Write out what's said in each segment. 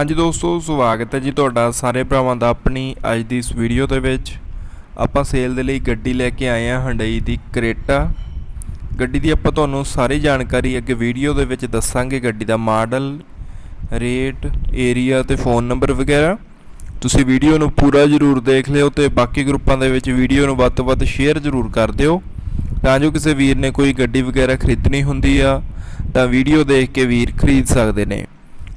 ਹਾਂਜੀ ਦੋਸਤੋ, ਸਵਾਗਤ ਹੈ ਜੀ ਤੁਹਾਡਾ ਸਾਰੇ ਭਰਾਵਾਂ ਦਾ ਆਪਣੀ ਅੱਜ ਦੀ ਇਸ ਵੀਡੀਓ ਦੇ ਵਿੱਚ। ਆਪਾਂ ਸੇਲ ਦੇ ਲਈ ਗੱਡੀ ਲੈ ਕੇ ਆਏ ਹਾਂ ਹੰਡਈ ਦੀ ਕਰੇਟਾ ਗੱਡੀ ਦੀ ਆਪਾਂ ਤੁਹਾਨੂੰ ਸਾਰੀ ਜਾਣਕਾਰੀ ਅੱਗੇ ਵੀਡੀਓ ਦੇ ਵਿੱਚ ਦੱਸਾਂਗੇ, ਗੱਡੀ ਦਾ ਮਾਡਲ, ਰੇਟ ਏਰੀਆ ਤੇ ਫੋਨ ਨੰਬਰ ਵਗੈਰਾ। ਤੁਸੀਂ ਵੀਡੀਓ ਨੂੰ ਪੂਰਾ ਜ਼ਰੂਰ ਦੇਖ ਲਿਓ ਤੇ ਬਾਕੀ ਗਰੁੱਪਾਂ ਦੇ ਵਿੱਚ ਵੀਡੀਓ ਨੂੰ ਵੱਧ ਤੋਂ ਵੱਧ ਸ਼ੇਅਰ ਜ਼ਰੂਰ ਕਰ ਦਿਓ। ਤਾਂ ਜੋ ਕਿਸੇ ਵੀਰ ਨੇ ਕੋਈ ਗੱਡੀ ਵਗੈਰਾ ਖਰੀਦਣੀ ਹੁੰਦੀ ਆ, ਤਾਂ ਵੀਡੀਓ ਦੇਖ ਕੇ ਵੀਰ ਖਰੀਦ ਸਕਦੇ ਨੇ।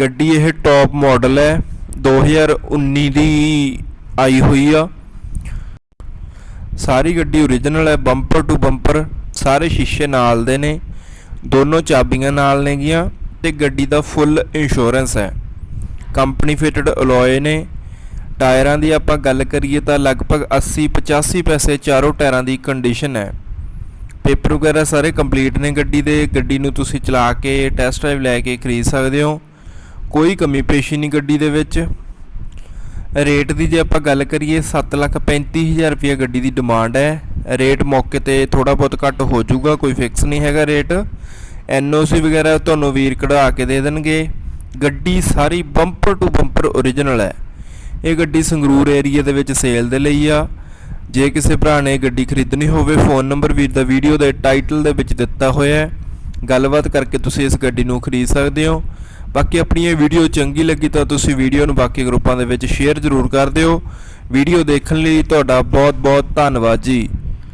ਗੱਡੀ ਇਹ ਟੌਪ ਮਾਡਲ ਹੈ 2019 ਦੀ ਆਈ ਹੋਈ ਆ। ਸਾਰੀ ਗੱਡੀ ਓਰੀਜਨਲ ਹੈ ਬੰਪਰ ਟੂ ਬੰਪਰ ਸਾਰੇ ਸ਼ੀਸ਼ੇ ਨਾਲ ਦੇ ਨੇ, ਦੋਨੋਂ ਚਾਬੀਆਂ ਨਾਲ ਨੇਗੀਆਂ ਤੇ ਗੱਡੀ ਦਾ ਫੁੱਲ ਇੰਸ਼ੋਰੈਂਸ ਹੈ। ਕੰਪਨੀ ਫਿਟਡ ਅਲੋਏ ਨੇ, ਟਾਇਰਾਂ ਦੀ ਆਪਾਂ ਗੱਲ ਕਰੀਏ ਤਾਂ ਲਗਭਗ 80 85 ਪੈਸੇ ਚਾਰੋਂ ਟਾਇਰਾਂ ਦੀ ਕੰਡੀਸ਼ਨ ਹੈ। ਪੇਪਰ ਵਗੈਰਾ ਸਾਰੇ ਕੰਪਲੀਟ ਨੇ ਗੱਡੀ ਦੇ, ਗੱਡੀ ਨੂੰ ਤੁਸੀਂ ਚਲਾ ਕੇ ਟੈਸਟ ਡਰਾਈਵ ਲੈ ਕੇ ਖਰੀਦ ਸਕਦੇ ਹੋ। ਕੋਈ ਕਮੀ ਪੇਸ਼ੀ ਨਹੀਂ ਗੱਡੀ ਦੇ ਵਿੱਚ। ਰੇਟ ਦੀ ਜੇ ਆਪਾਂ ਗੱਲ ਕਰੀਏ 735000 ਰੁਪਏ ਗੱਡੀ ਦੀ ਡਿਮਾਂਡ ਹੈ। ਰੇਟ ਮੌਕੇ ਤੇ ਥੋੜਾ ਬਹੁਤ ਘੱਟ ਹੋ ਜਾਊਗਾ, ਕੋਈ ਫਿਕਸ ਨਹੀਂ ਹੈਗਾ ਰੇਟ। ਐਨਓਸੀ ਵਗੈਰਾ ਤੁਹਾਨੂੰ ਵੀਰ ਕਢਾ ਕੇ ਦੇ ਦੇਣਗੇ। ਗੱਡੀ ਸਾਰੀ ਬੰਪਰ ਟੂ ਬੰਪਰ ਓਰੀਜਨਲ ਹੈ। ਇਹ ਗੱਡੀ ਸੰਗਰੂਰ ਏਰੀਆ ਦੇ ਵਿੱਚ ਸੇਲ ਦੇ ਲਈ ਆ। ਜੇ ਕਿਸੇ ਭਰਾ ਨੇ ਗੱਡੀ ਖਰੀਦਣੀ ਹੋਵੇ ਫੋਨ ਨੰਬਰ ਵੀਰ ਦਾ ਵੀਡੀਓ ਦੇ ਟਾਈਟਲ ਦੇ ਵਿੱਚ ਦਿੱਤਾ ਹੋਇਆ ਹੈ। ਗੱਲਬਾਤ ਕਰਕੇ ਤੁਸੀਂ ਇਸ ਗੱਡੀ ਨੂੰ ਖਰੀਦ ਸਕਦੇ ਹੋ। ਬਾਕੀ ਆਪਣੀ ਇਹ ਵੀਡੀਓ ਚੰਗੀ ਲੱਗੀ ਤਾਂ ਤੁਸੀਂ ਵੀਡੀਓ ਨੂੰ ਬਾਕੀ ਗਰੁੱਪਾਂ ਦੇ ਵਿੱਚ ਸ਼ੇਅਰ ਜ਼ਰੂਰ ਕਰ ਦਿਓ। ਵੀਡੀਓ ਦੇਖਣ ਲਈ ਤੁਹਾਡਾ ਬਹੁਤ ਬਹੁਤ ਧੰਨਵਾਦ ਜੀ।